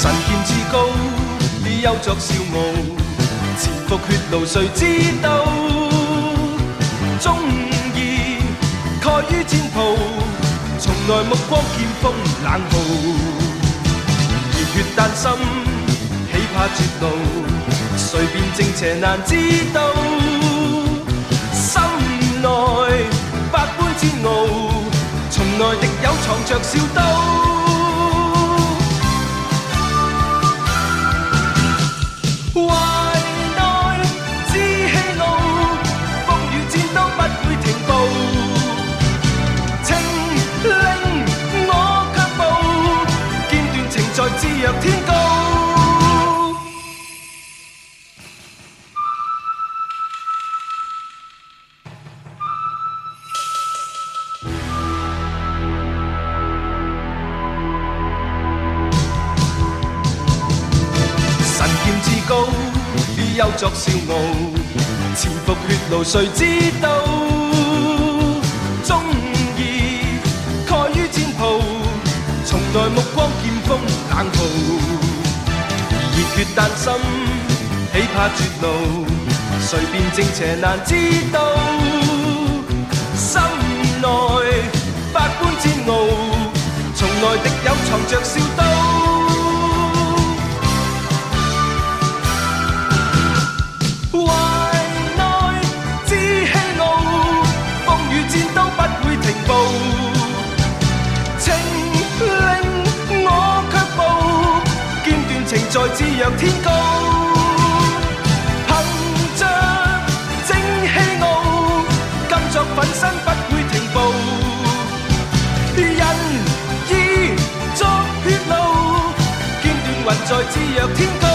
神剑至高，休作笑傲，潜伏血路谁知道？忠义盖于战袍，从来目光剑锋冷酷，热血丹心，岂怕绝路？谁辨正邪难知道？心内百般煎熬，从来敌友藏着小刀。若天高。神剑至高，休作笑傲，潜伏血路谁知道？终从来目光剑锋冷酷，热血丹心，岂怕绝路？谁辨正邪难知道？心内百般煎熬，从来敌友藏着笑情在志若天高。凭着正气傲，今作粉身不会停步。人义作血路，剑断魂在志若天高。